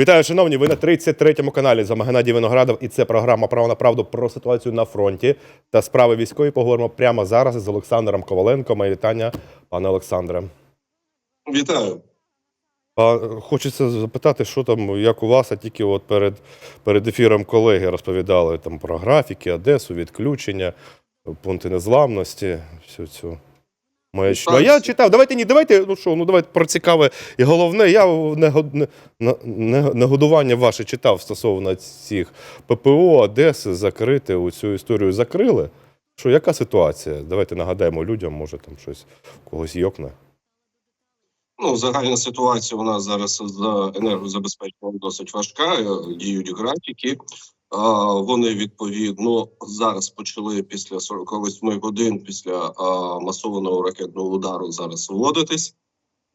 Вітаю, шановні. Ви на 33-му каналі з вами Геннадій Виноградов, і це програма Право на правду про ситуацію на фронті та справи військові. Поговоримо прямо зараз із Олександром Коваленко. Моє вітання, пане Олександре. Вітаю. А, Хочеться запитати, що там, як у вас, а тільки от перед, перед ефіром колеги розповідали там про графіки, Одесу, відключення, пункти незламності, всю цю маячню. А я читав, давайте ні, давайте, ну що, ну давайте про цікаве. І головне, я не, не, не, не- негодування ваше читав стосовно цих ППО, Одеси, закрити, у цю історію закрили. Що, яка ситуація? Давайте нагадаємо людям, може там щось когось йокне. Ну, загальна ситуація у нас зараз з енергозабезпеченням досить важка. е, Діють графіки. Вони відповідно зараз почали після 48 годин після масованого ракетного удару зараз вводитись.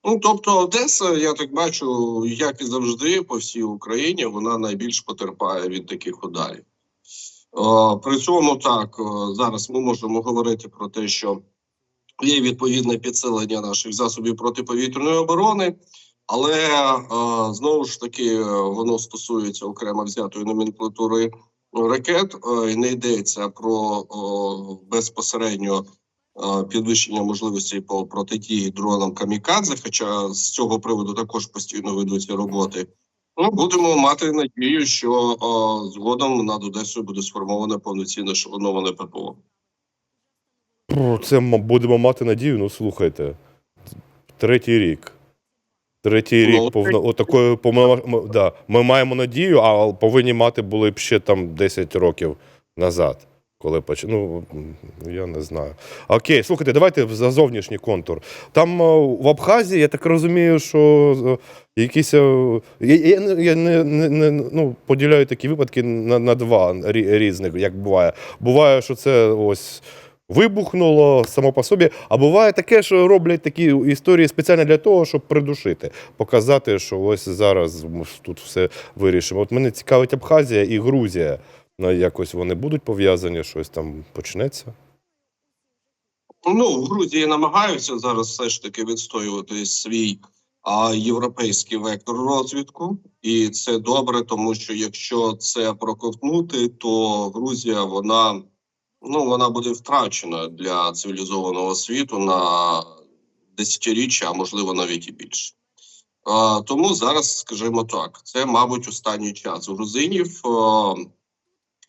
Ну тобто, Одеса, я так бачу, як і завжди, по всій Україні, вона найбільш потерпає від таких ударів. При цьому так зараз ми можемо говорити про те, що є відповідне підсилення наших засобів протиповітряної оборони, але е, знову ж таки е, воно стосується окремо взятої номенклатури ракет. е, і не йдеться про безпосередньо підвищення можливостей по протидії дронам камікадзе. Хоча з цього приводу також постійно ведуться роботи. Ну, будемо мати надію, що згодом над Одесою буде сформоване повноцінне шалоноване ППО. Це будемо мати надію. Ну слухайте, третій рік. Третій Ну, рік повно отакої повно- да. Ми маємо надію, а повинні мати були б ще там 10 років назад. Коли поч... ну, я не знаю. Окей, слухайте, давайте за зовнішній контур. Там е, в Абхазії, я так розумію, що е, якісь. е, Я, я, я не, не, не ну, поділяю такі випадки на, на два різних, як буває. Буває, що це ось вибухнуло само по собі. А буває таке, що роблять такі історії спеціально для того, щоб придушити, показати, що ось зараз тут все вирішимо. От мене цікавить Абхазія і Грузія. Ну, якось вони будуть пов'язані, щось там почнеться. Ну, в Грузії намагаються зараз все ж таки відстоювати свій а, європейський вектор розвитку, і це добре, тому що якщо це проковтнути, то Грузія вона ну вона буде втрачена для цивілізованого світу на десятиріччя, а можливо навіть і більше. А, тому зараз, скажімо так, це, мабуть, останній час у грузинів а,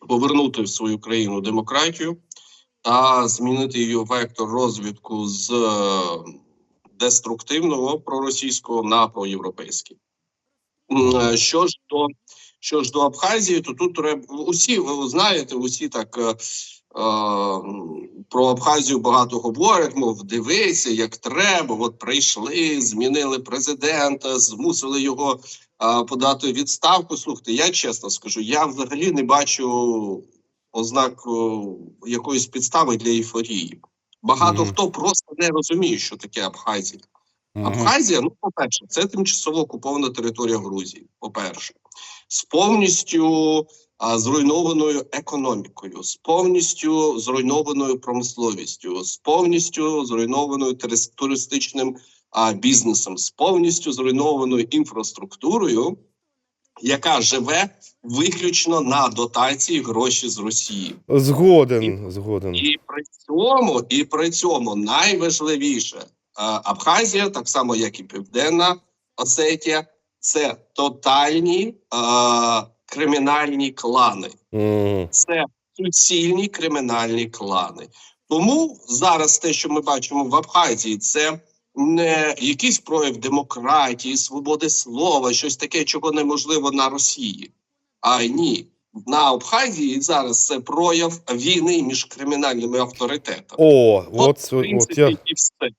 повернути в свою країну демократію та змінити її вектор розвитку з е, деструктивного проросійського на проєвропейський. Е, Що ж до що ж до Абхазії, то тут треба усі ви знаєте, усі так е, е, про Абхазію багато говорять. Мов дивися, як треба. От прийшли, змінили президента, змусили його е, подати відставку. Слухайте, я чесно скажу, я взагалі не бачу ознак якоїсь підстави для ейфорії. Багато Мгм. хто просто не розуміє, що таке Абхазія. Абхазія, ну, по-перше, це тимчасово окупована територія Грузії. По-перше, з повністю зруйнованою економікою, з повністю зруйнованою промисловістю, з повністю зруйнованою туристичним а, бізнесом, з повністю зруйнованою інфраструктурою, яка живе виключно на дотації гроші з Росії. Згоден, згоден. І при цьому, і при цьому найважливіше Абхазія, так само як і Південна Осетія, це тотальні кримінальні клани. Це суцільні кримінальні клани. Тому зараз те, що ми бачимо в Абхазії, це не якийсь прояв демократії, свободи слова, щось таке, чого неможливо на Росії. А ні, на Абхазії зараз це прояв війни між кримінальними авторитетами. О, От, от, принципі, от я. і все.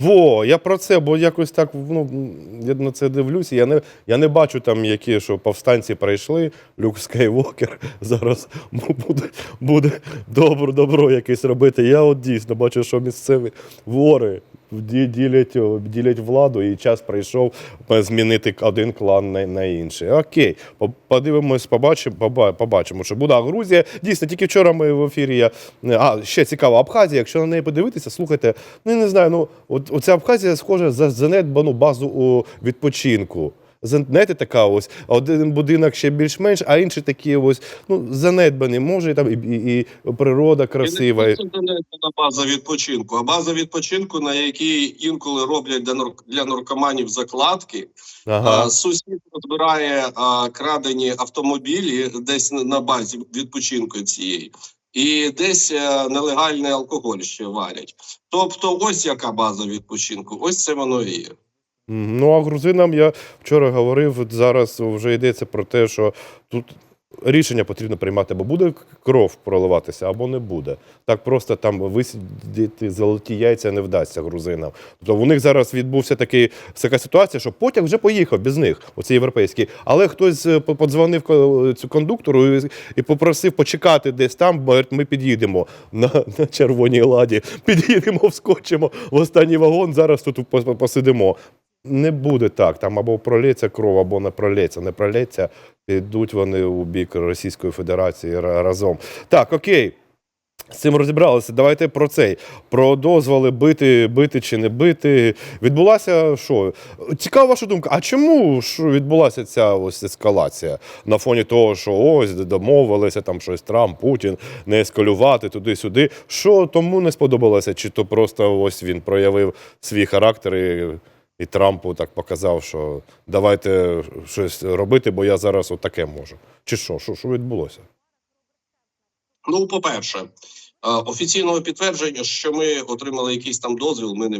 Во, я про це, бо якось так ну, я на це дивлюся. Я не, я не бачу там, які що повстанці прийшли, Люк Скайвокер зараз буде, буде добро, добро якесь робити. Я от дійсно бачу, що місцеві вори ділять, ділять владу, і час прийшов е, змінити один клан на, на інший. Окей, по- подивимось, побачимо, побачимо, що буде. А Грузія дійсно тільки вчора ми в ефірі. Я а ще цікаво, Абхазія. Якщо на неї подивитися, слухайте, ну я не знаю, ну от оця Абхазія схожа за занедбану базу у відпочинку. Знаєте, така ось один будинок ще більш-менш, а інший такий ось ну занедбаний. Може там і, і, і природа красива. І не база відпочинку, а база відпочинку, на якій інколи роблять для, нар- для наркоманів закладки. Ага. А, Сусід розбирає а, крадені автомобілі десь на- на базі відпочинку цієї. І десь е, нелегальний алкоголь ще варять. Тобто, ось яка база відпочинку, ось це воно і є. Ну а грузинам я вчора говорив, зараз вже йдеться про те, що тут рішення потрібно приймати, бо буде кров проливатися, або не буде. Так просто там висидіти золоті яйця не вдасться грузинам. Тобто у них зараз відбувся такий така ситуація, що потяг вже поїхав без них, оцей європейський. Але хтось е, подзвонив цю кондуктору і, і попросив почекати десь там, бо ми під'їдемо на, на червоній ладі. Під'їдемо, вскочимо в останній вагон. Зараз тут пос- посидимо. Не буде так. Там або пролється кров, або не пролється. Не пролється, підуть вони у бік Російської Федерації разом. Так, окей. З цим розібралися. Давайте про цей. Про дозволи бити, бити чи не бити. Відбулася що? Цікава ваша думка. А чому ж відбулася ця ось ескалація на фоні того, що ось домовилися там щось Трамп, Путін не ескалювати туди-сюди? Що тому не сподобалося? Чи то просто ось він проявив свій характер і, і Трампу так показав, що давайте щось робити, бо я зараз отаке можу. Чи що? Що, що відбулося? Ну, по-перше, е, офіційного підтвердження, що ми отримали якийсь там дозвіл, ми не.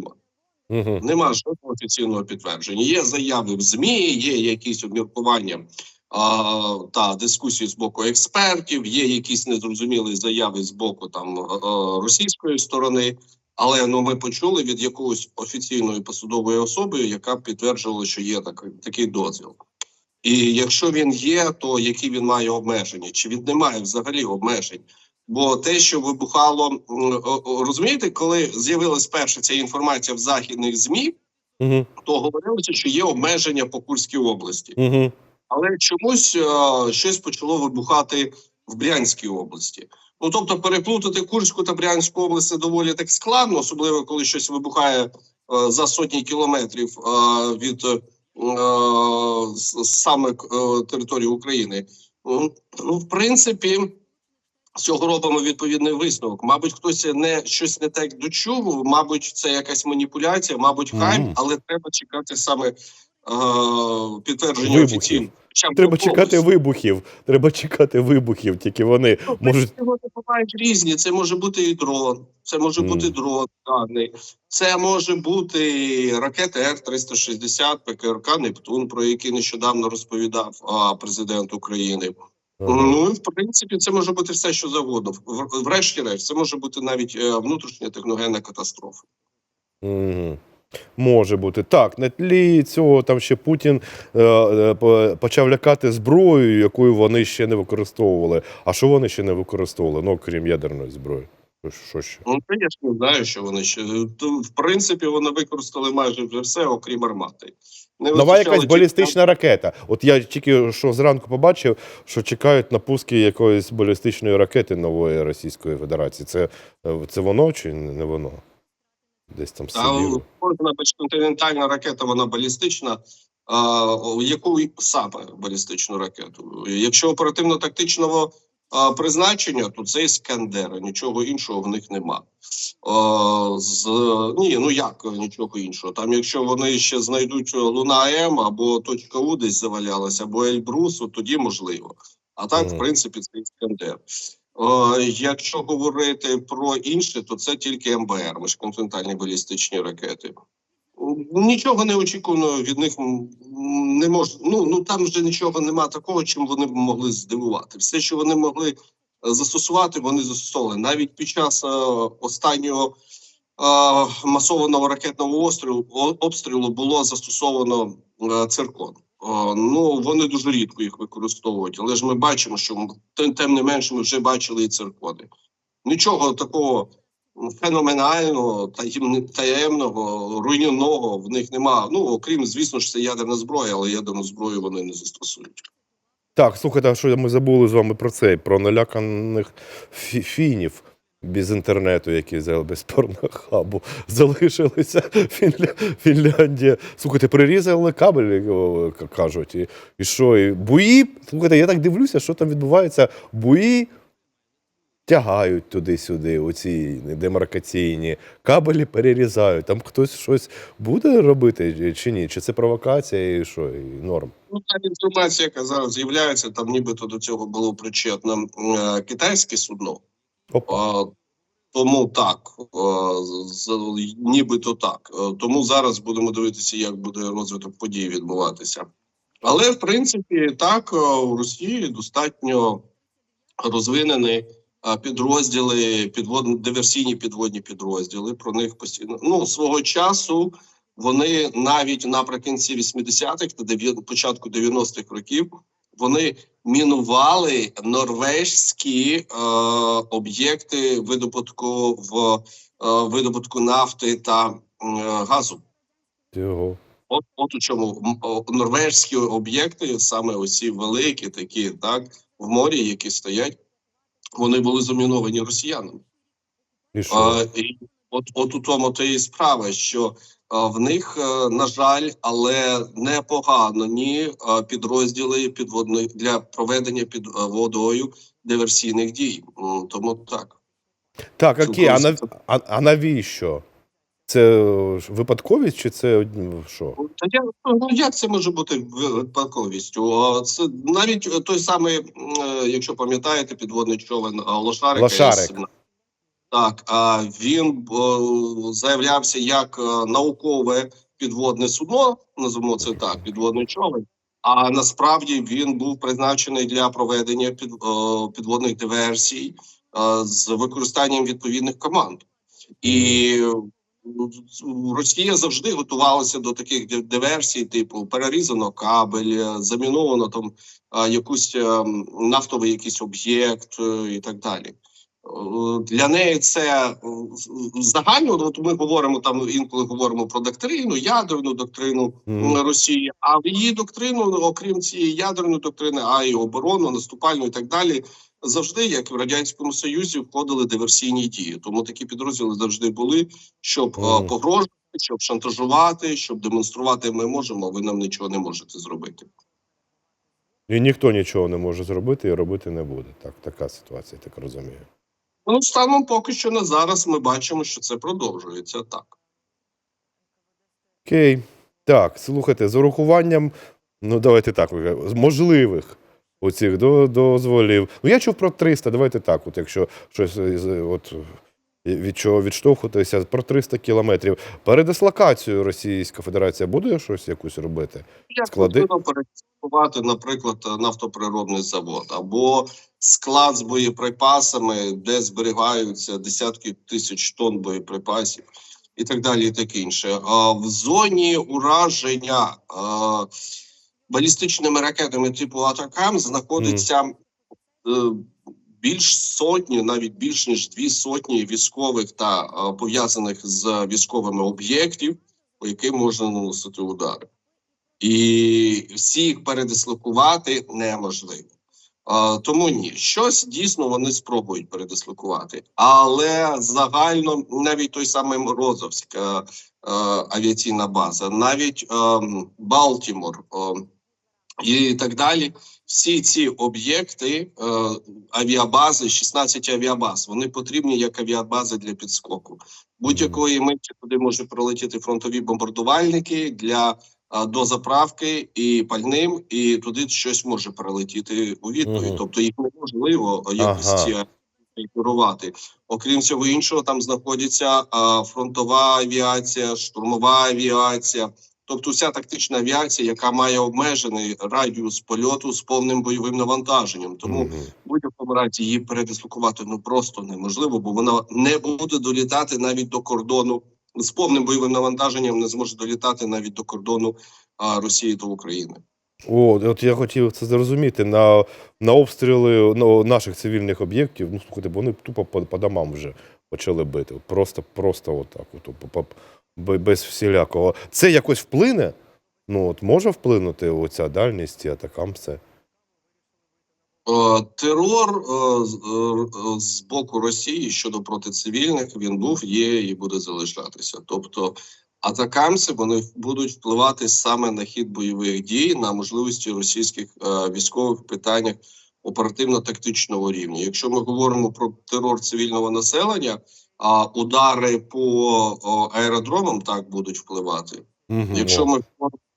Угу. Нема жодного офіційного підтвердження. Є заяви в ЗМІ, є якісь обміркування а, та дискусії з боку експертів, є якісь незрозумілі заяви з боку там е, е, російської сторони. Але ну ми почули від якоїсь офіційної посадової особи, яка підтверджувала, що є такий, такий дозвіл. І якщо він є, то які він має обмеження? Чи він не має взагалі обмежень? Бо те, що вибухало, розумієте, коли з'явилась перша ця інформація в західних змі, Угу. то говорилося, що є обмеження по Курській області, Угу. але чомусь е, щось почало вибухати в Брянській області. Ну тобто, переплутати Курську та Брянську область доволі так складно, особливо коли щось вибухає е, за сотні кілометрів е, від е, саме е, території України. Ну, Ну, в принципі, з цього робимо відповідний висновок. Мабуть, хтось не щось не так дочув, мабуть, це якась маніпуляція, мабуть, хайп, Мгм. але треба чекати саме е, підтвердження офіційно. Треба чекати вибухів. Треба чекати вибухів, тільки вони Ну, можуть. вони бувають різні. Це може бути і дрон, це може Мгм. бути дрон даний, це може бути ракета Р-360, ПКРК Нептун, про який нещодавно розповідав а, президент України. Ну, в принципі, це може бути все, що завгодно. Врешті-решт, це може бути навіть е, внутрішня техногенна катастрофа. Угу. Може бути. Так, на тлі цього там ще Путін е, е, почав лякати зброєю, яку вони ще не використовували. А що вони ще не використовували? Ну, крім ядерної зброї. Що- ще? Ну, я ж не знаю, що вони ще. В принципі, вони використали майже вже все, окрім армати. Не Нова якась балістична ракета. От я тільки що зранку побачив, що чекають на пуски якоїсь балістичної ракети нової Російської Федерації. Це, це воно чи не воно? Десь там Та кожна континентальна ракета, вона балістична. А, яку саме балістичну ракету? Якщо оперативно-тактичного а, призначення, то це Іскандер, нічого іншого в них нема. А, з, ні, ну як нічого іншого. Там, якщо вони ще знайдуть Луна М або точка У десь завалялася, або Ельбрус, от тоді можливо. А так, Мгм. в принципі, це Іскандер. Е, Якщо говорити про інше, то це тільки МБР, міжконтинентальні балістичні ракети. Нічого не очікувано від них не мож... ну, ну там вже нічого нема такого, чим вони б могли здивувати. Все, що вони могли е, застосувати, вони застосовували. Навіть під час е, останнього масованого ракетного обстрілу, було застосовано циркон. Ну вони дуже рідко їх використовують, але ж ми бачимо, що тим, тим не менше ми вже бачили і циркони. Нічого такого феноменального, таємни- таємного, руйнівного в них нема. Ну окрім, звісно ж, це ядерна зброя, але ядерну зброю вони не застосують. Так, слухайте, а що ми забули з вами про це, про наляканих фі- фінів. Без інтернету, які за- без порнохабу залишилися Фінля... Фінляндія. Слухайте, прирізали кабель, кажуть. І, і що? І буї? Слухайте, я так дивлюся, що там відбувається. Буї тягають туди-сюди, оці демаркаційні, кабелі перерізають. Там хтось щось буде робити чи ні? Чи це провокація і що? І норм? Ну, та інформація, яка зараз з'являється, там нібито до цього було причетне е, китайське судно. Тому так, е, нібито так. Е, Тому зараз будемо дивитися, як буде розвиток подій відбуватися. Але в принципі, так, е, у Росії достатньо розвинені е, підрозділи, підводні диверсійні підводні підрозділи. Про них постійно ну свого часу. Вони навіть наприкінці 80-х та початку 90-х років вони мінували норвежські е, об'єкти видобутку в е, видобутку нафти та е, газу. Його. От, от у чому норвежські об'єкти, саме оці великі, такі так в морі, які стоять, вони були заміновані росіянами. І що? А, і от, от у тому то і справа, що в них, е, на жаль, але непогано ні підрозділи підводної для проведення під водою диверсійних дій. Тому так. Так, окей, а, нав... а, а навіщо? Це е, випадковість чи це ну, що? Я, ну як це може бути випадковістю? Це навіть е, той самий, е, якщо пам'ятаєте, підводний човен Лошарик. Лошарик. Так, а він е, заявлявся як е, наукове підводне судно, називаємо це так, підводний човен. А насправді він був призначений для проведення під, е, підводних диверсій з використанням відповідних команд. І Росія завжди готувалася до таких диверсій, типу перерізано кабель, заміновано там якусь е, нафтовий якийсь об'єкт і так далі. Для неї це е, загально. От ми говоримо там інколи говоримо про доктрину, ядерну доктрину м, Росії. А в її доктрину, окрім цієї ядерної доктрини, а й оборону, наступальну і так далі. Завжди, як в радянському союзі, входили диверсійні дії. Тому такі підрозділи завжди були, щоб Мгм. погрожувати, щоб шантажувати, щоб демонструвати. Ми можемо, а ви нам нічого не можете зробити. І ніхто нічого не може зробити і робити не буде. Так, така ситуація, я так розумію. Ну, станом поки що на зараз ми бачимо, що це продовжується так. Окей. Так, слухайте, з урахуванням, ну давайте так, можливих оцих дозволів. Ну, я чув про 300, давайте так, от якщо щось от, від чого відштовхуватися, про 300 кілометрів. Передислокацію Російська Федерація буде щось якусь робити? Склади? перекувати, наприклад, нафтоприробний завод або склад з боєприпасами, де зберігаються десятки тисяч тонн боєприпасів, і так далі, і таке інше. А в зоні ураження а, балістичними ракетами типу Атакам знаходиться е, більш сотні, навіть більш ніж дві сотні військових та пов'язаних з військовими об'єктів, по яким можна наносити удари і всіх передислокувати неможливо. Тому ні, щось дійсно вони спробують передислокувати, але загально навіть той самий Морозовська е, авіаційна база, навіть ем, Балтімор ем, і так далі. Всі ці об'єкти е, авіабази, 16 авіабаз, вони потрібні як авіабази для підскоку. Будь-якої миті туди можуть прилетіти фронтові бомбардувальники для а, до і пальним, і туди щось може прилетіти у відповідь. Тобто їх неможливо якось Ага. керувати. Окрім цього іншого, там знаходиться а, фронтова авіація, штурмова авіація. Тобто, вся тактична авіація, яка має обмежений радіус польоту з повним бойовим навантаженням. Тому в будь-якому разі її передислокувати ну просто неможливо, бо вона не буде долітати навіть до кордону з повним бойовим навантаженням, не зможе долітати навіть до кордону а, Росії та України. О, от я хотів це зрозуміти. На, на обстріли ну, наших цивільних об'єктів, ну слухайте, бо вони тупо по, по домам вже почали бити. Просто, просто отак, от, по- по- бе- без всілякого. Це якось вплине? Ну, от може вплинути оця дальність і атакам це? Е, Терор е, з- е, боку Росії щодо протицивільних він був, є і буде залишатися. Тобто атакамси вони будуть впливати саме на хід бойових дій, на можливості російських військових питаннях оперативно-тактичного рівня. Якщо ми говоримо про терор цивільного населення, а удари по аеродромам так будуть впливати. Мгм. Якщо ми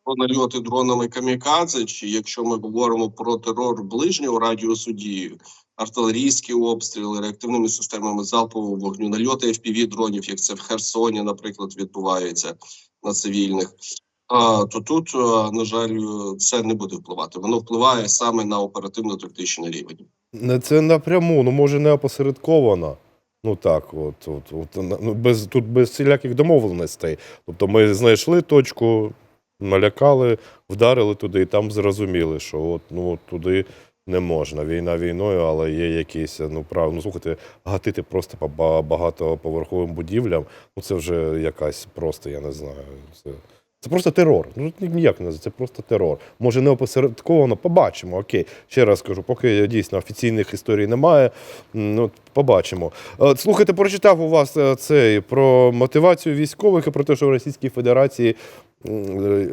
про нальоти дронами камікадзе, чи якщо ми говоримо про терор ближнього радіусу дії, артилерійські обстріли, реактивними системами залпового вогню, нальоти fpv дронів, як це в Херсоні, наприклад, відбувається на цивільних. То тут, на жаль, це не буде впливати. Воно впливає саме на оперативно-тактичний рівень. Не це напряму, ну може не опосередковано. Ну так, от, от, от ну, без, тут без всіляких домовленостей. Тобто ми знайшли точку, налякали, вдарили туди, і там зрозуміли, що от, ну, туди не можна. Війна війною, але є якісь, ну прав, ну слухайте, гатити просто по багатоповерховим будівлям, ну це вже якась просто, я не знаю. Це, це просто терор. Ну ні- ніяк не це просто терор. Може, не опосередковано, побачимо. Окей, ще раз кажу, поки дійсно офіційних історій немає. Ну, побачимо. Е, Слухайте, прочитав у вас е, цей про мотивацію військових і про те, що в Російській Федерації е,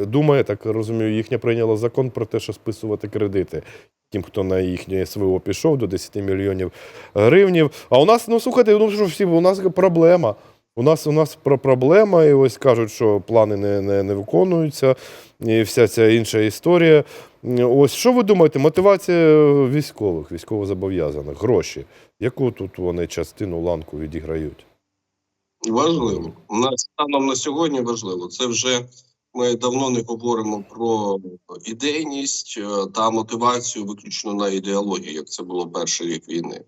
думає, так розумію, їхня прийняла закон про те, що списувати кредити. Тим, хто на їхнє СВО пішов до 10 мільйонів гривнів. А у нас, ну слухайте, ну що всі, у нас проблема. У нас у нас про проблема, і ось кажуть, що плани не, не, не виконуються, і вся ця інша історія. Ось що ви думаєте, мотивація військових, військовозобов'язаних, гроші, яку тут вони частину ланку відіграють? Важливо. Нас станом на сьогодні важливо. Це вже ми давно не говоримо про ідейність е, та мотивацію виключно на ідеологію, як це було перший рік війни.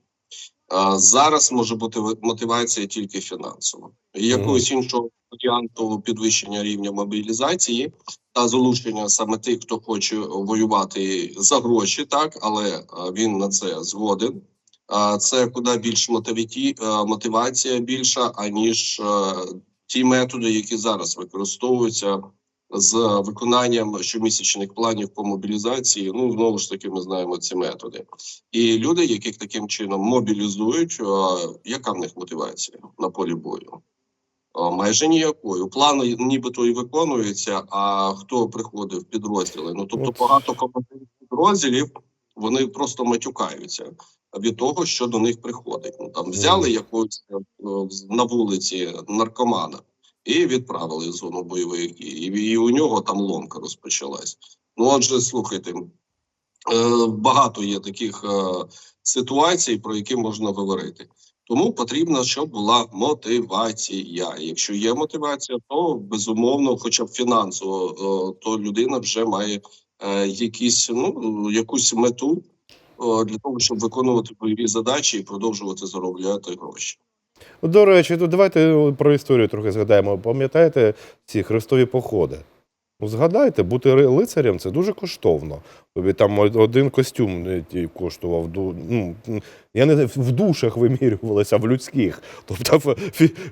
Зараз може бути мотивація тільки фінансова. І Якогось іншого варіанту підвищення рівня мобілізації та залучення саме тих, хто хоче воювати за гроші, так але е, він на це згоден. Це куди більш мотиваті, е, мотивація більша, аніж е, ті методи, які зараз використовуються з виконанням щомісячних планів по мобілізації. Ну знову ж таки, ми знаємо ці методи. І люди, яких таким чином мобілізують, яка в них мотивація на полі бою? Майже ніякої. Плани нібито і виконуються, а хто приходив в підрозділи? Ну тобто багато командирів підрозділів вони просто матюкаються від того, що до них приходить. Ну там взяли якогось е, на вулиці наркомана і відправили в зону бойових дій. І, і у нього там ломка розпочалась. Ну отже, слухайте, е, багато є таких е, ситуацій, про які можна говорити. Тому потрібно, щоб була мотивація. Якщо є мотивація, то безумовно, хоча б фінансово, е, то людина вже має якісь ну якусь мету для того, щоб виконувати бойові задачі і продовжувати заробляти гроші. До речі, то давайте про історію трохи згадаємо. Пам'ятаєте ці хрестові походи? Ну, згадайте, бути лицарем це дуже коштовно. Тобі там один костюм е, коштував ну, я не в душах вимірювалися, в людських, тобто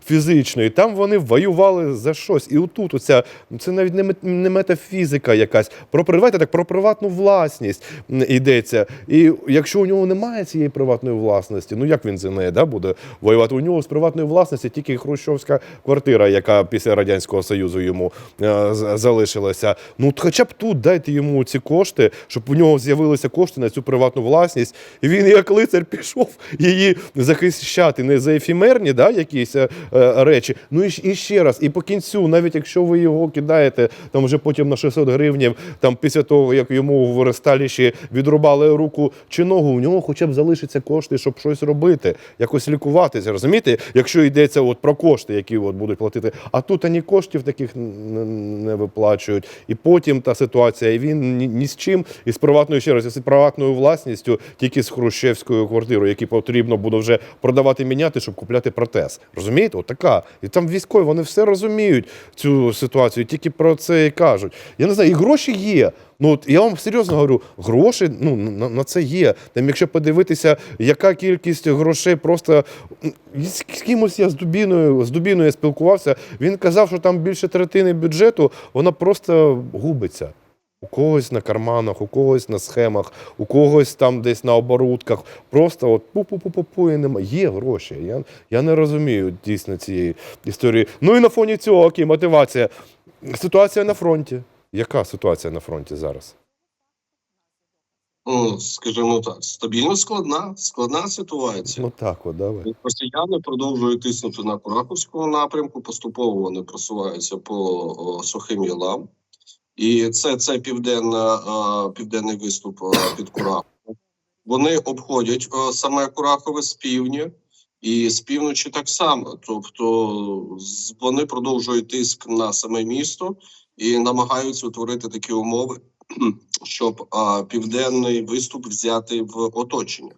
фізично. І там вони воювали за щось. І отут оця, це навіть не, мет- метафізика якась. Про при- давайте так, про приватну власність йдеться. І якщо у нього немає цієї приватної власності, ну як він за неї да, буде воювати? У нього з приватної власності тільки хрущовська квартира, яка після Радянського Союзу йому е, залишилася. Ну, хоча б тут дайте йому ці кошти, щоб у нього з'явилися кошти на цю приватну власність. І він, як лицар, пішов її захищати не за ефімерні да, якісь е, е, речі. Ну і, і ще раз, і по кінцю, навіть якщо ви його кидаєте там вже потім на 600 гривнів, там після того, як йому в ресталіші відрубали руку чи ногу, у нього хоча б залишаться кошти, щоб щось робити, якось лікуватися. Розумієте? Якщо йдеться от про кошти, які от будуть платити, а тут ані коштів таких не виплачують. І потім та ситуація, і він ні, ні з чим, і з приватною ще раз, і з приватною власністю, тільки з хрущевською квартирою, які потрібно буде вже продавати, міняти, щоб купляти протез. Розумієте? От така. І там військові, вони все розуміють цю ситуацію, тільки про це і кажуть. Я не знаю, і гроші є. Ну от я вам серйозно говорю, гроші ну на, на це є. Там, якщо подивитися, яка кількість грошей просто з кимось я з Дубіною, з Дубіною я спілкувався. Він казав, що там більше третини бюджету, вона просто губиться. У когось на карманах, у когось на схемах, у когось там десь на оборудках. Просто от пу-пу-пу-пу і немає. Є гроші. Я, я не розумію дійсно цієї історії. Ну і на фоні цього, окей, мотивація. Ситуація на фронті. Яка ситуація на фронті зараз? Ну, скажімо так, стабільно складна, складна ситуація. Ну так, от, давай. Росіяни продовжують тиснути на Кураховському напрямку. Поступово вони просуваються по сухим ялам. І це, це південна, південний виступ під Кураховом. Вони обходять саме Курахове з півдня і з півночі так само. Тобто вони продовжують тиск на саме місто і намагаються утворити такі умови, щоб південний виступ взяти в оточення.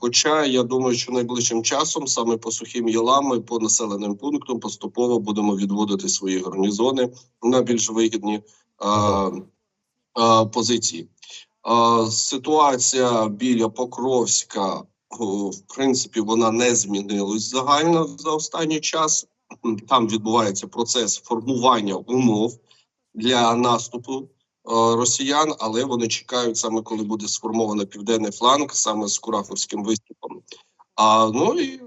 Хоча я думаю, що найближчим часом саме по сухим ялам по населеним пунктам поступово будемо відводити свої гарнізони на більш вигідні позиції. А, ситуація біля Покровська, в принципі, вона не змінилась загально за останній час. Там відбувається процес формування умов для наступу е, росіян, але вони чекають саме коли буде сформовано південний фланг, саме з Кураховським виступом. А ну і е,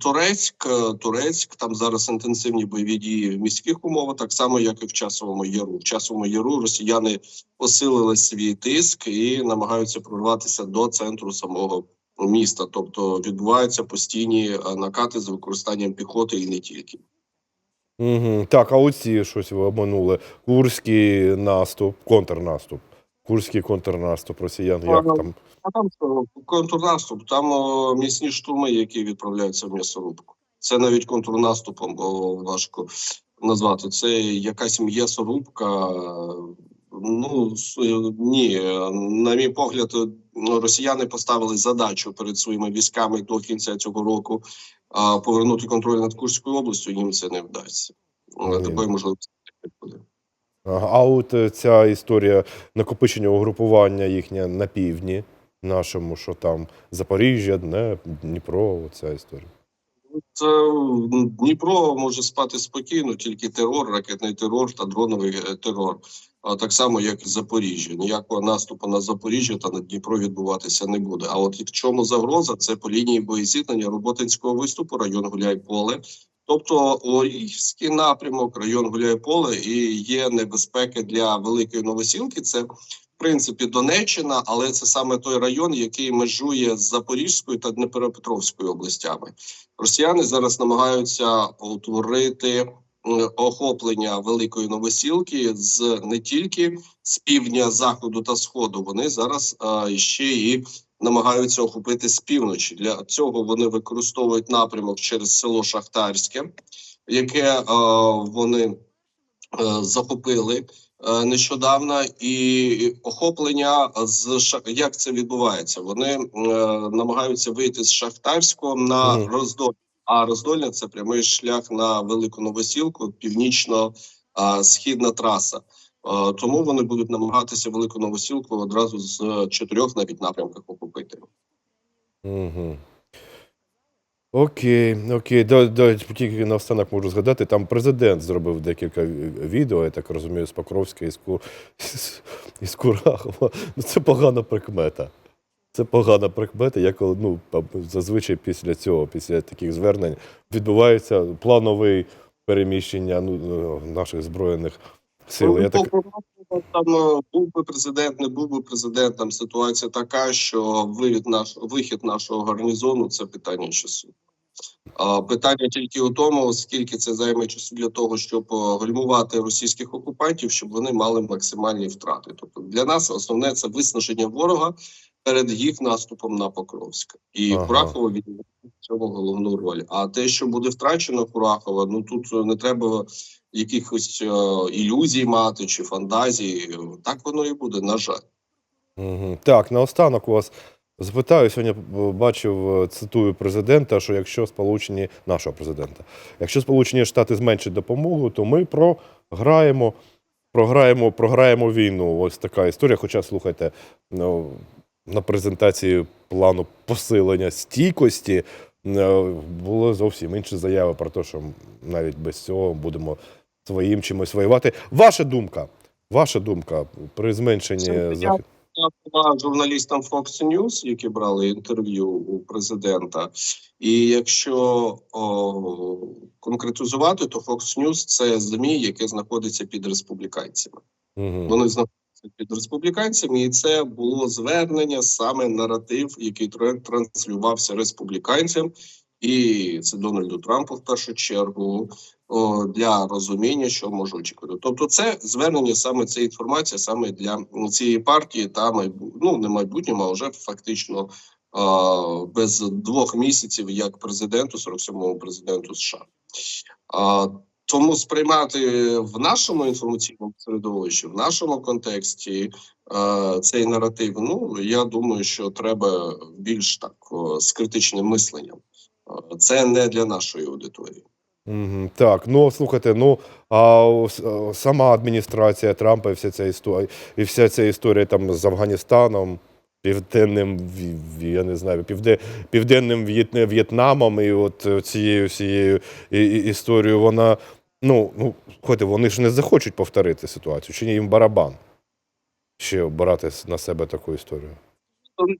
Турецьк, е, Турецьк, там зараз інтенсивні бойові дії в міських умовах, так само як і в часовому яру. В часовому яру росіяни посилили свій тиск і намагаються прорватися до центру самого міста. Тобто відбуваються постійні е, накати з використанням піхоти і не тільки. Угу. Так, а оці щось ви обманули. Курський наступ, контрнаступ. Курський контрнаступ росіян. Як Ага. там? А там контрнаступ, там о, міцні штурми, які відправляються в м'ясорубку. Це навіть контрнаступом бо важко назвати. Це якась м'ясорубка. Ну ні, на мій погляд, росіяни поставили задачу перед своїми військами до кінця цього року повернути контроль над Курською областю. Їм це не вдасться. Ні. Такої можливості не буде. А от е, ця історія накопичення угрупування їхнє на півдні нашому, що там Запоріжжя, Дніпро, ця історія. Це Дніпро може спати спокійно, тільки терор, ракетний терор та дроновий е, терор. А так само, як і Запоріжжя. Ніякого наступу на Запоріжжя та на Дніпро відбуватися не буде. А от в чому загроза? Це по лінії боєзіткнення Роботинського виступу, район Гуляйполе. Тобто Орівський напрямок, район Гуляйполе, і є небезпеки для великої новосілки. Це в принципі Донеччина, але це саме той район, який межує з Запорізькою та Дніпропетровською областями. Росіяни зараз намагаються утворити е, охоплення великої новосілки з не тільки з півдня, заходу та сходу. Вони зараз а, ще і намагаються охопити з півночі. Для цього вони використовують напрямок через село Шахтарське, яке а, вони е, захопили е, нещодавно, і охоплення з як це відбувається? Вони е, намагаються вийти з Шахтарського на Мгм. Роздоль. А Роздольня це прямий шлях на велику новосілку, північно-східна траса. Е, Тому вони будуть намагатися велику новосілку одразу з е, чотирьох навіть напрямках охопити. Угу. Окей, окей. Тільки наостанок можу згадати, там президент зробив декілька відео, я так розумію, з Покровська і з, Ку... із Курахова. Ну, це погана прикмета. Це погана прикмета. Я коли, ну, зазвичай після цього, після таких звернень, відбувається планове переміщення ну, наших збройних сил. Я так... Там е, був би президент, не був би президент. Там ситуація така, що вихід наш вихід нашого гарнізону це питання часу. Питання тільки у тому, скільки це займе часу для того, щоб е, гальмувати російських окупантів, щоб вони мали максимальні втрати. Тобто для нас основне це виснаження ворога перед їх наступом на Покровськ. І Ага. Курахово відіграє в цьому головну роль. А те, що буде втрачено Курахова, ну тут не треба якихось е, ілюзій мати чи фантазій. Так воно і буде, на жаль. Угу. Так, наостанок у вас запитаю. Сьогодні бачив, е, цитую президента, що якщо Сполучені нашого президента, якщо Сполучені Штати зменшать допомогу, то ми програємо, програємо, програємо війну. Ось така історія. Хоча слухайте, ну, на презентації плану посилення стійкості е, були зовсім інші заяви про те, що навіть без цього будемо своїм чимось воювати. Ваша думка. Ваша думка при зменшенні. Я була журналістам Fox News, які брали інтерв'ю у президента. І якщо о, конкретизувати, то Fox News – це ЗМІ, яке знаходиться під республіканцями. Угу. Вони знаходяться під республіканцями, і це було звернення саме наратив, який тр- транслювався республіканцям, і це Дональду Трампу в першу чергу о, для розуміння, що може очікувати. Тобто, це звернення саме це інформація саме для цієї партії та ну не майбутнього, а вже фактично а, без двох місяців як президенту, 47-му президенту США. А, тому сприймати в нашому інформаційному середовищі, в нашому контексті е, цей наратив. Ну я думаю, що треба більш так о, з критичним мисленням. Це не для нашої аудиторії. Так, ну слухайте, ну а а, сама адміністрація Трампа і вся ця історія, і вся ця історія там з Афганістаном, південним я не знаю, півде, південним В'єт- В'єтнамом, і от е, цією всією історією, вона. Ну, ну, слухайте, вони ж не захочуть повторити ситуацію, чи ні їм барабан ще брати на себе таку історію.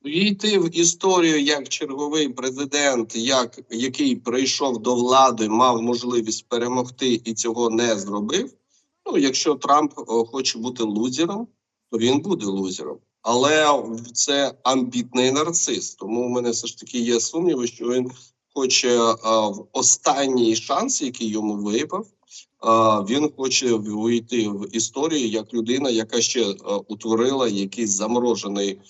Війти в історію як черговий президент, як який прийшов до влади, мав можливість перемогти і цього не зробив. Ну, якщо Трамп хоче бути лузером, то він буде лузером. Але це амбітний нарцис. Тому у мене все ж таки є сумніви, що він хоче а, в останній шанс, який йому випав. а, Він хоче вийти в історію як людина, яка ще а, утворила якийсь заморожений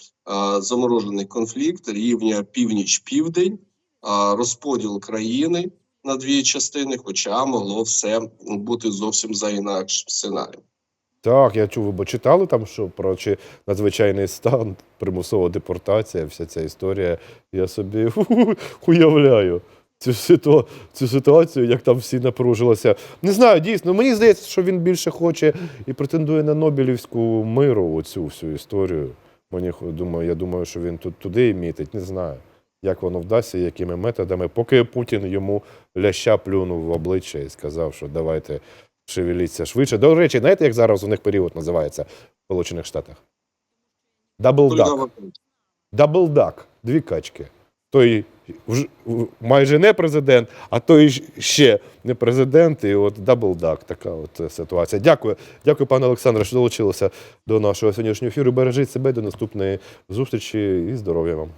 заморожений конфлікт рівня північ-південь, розподіл країни на дві частини, хоча могло все бути зовсім за інакшим сценарієм. Так, я чув, бо читали там, що про чи надзвичайний стан, примусова депортація, вся ця історія. Я собі уявляю цю, ситу, цю ситуацію, як там всі напружилися. Не знаю, дійсно, мені здається, що він більше хоче і претендує на Нобелівську миру, оцю всю історію. Мені думаю, я думаю, що він тут туди і мітить. Не знаю, як воно вдасться, якими методами. Поки Путін йому ляща плюнув в обличчя і сказав, що давайте шевеліться швидше. До речі, знаєте, як зараз у них період називається в Сполучених Штатах? Даблдак. Даблдак. Дві качки. Той майже не президент, а той ж- ще не президент. І от даблдак. Така от е, ситуація. Дякую. Дякую, пане Олександре, що долучилися до нашого сьогоднішнього ефіру. Бережіть себе до наступної зустрічі і здоров'я вам.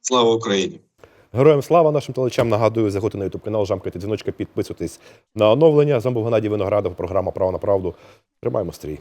Слава Україні! Героям слава нашим телечам. Нагадую, заходьте на ютуб канал, жамкайте дзвіночка, підписуйтесь на оновлення. З вами був Геннадій Виноградов, програма Право на правду. Тримаємо стрій.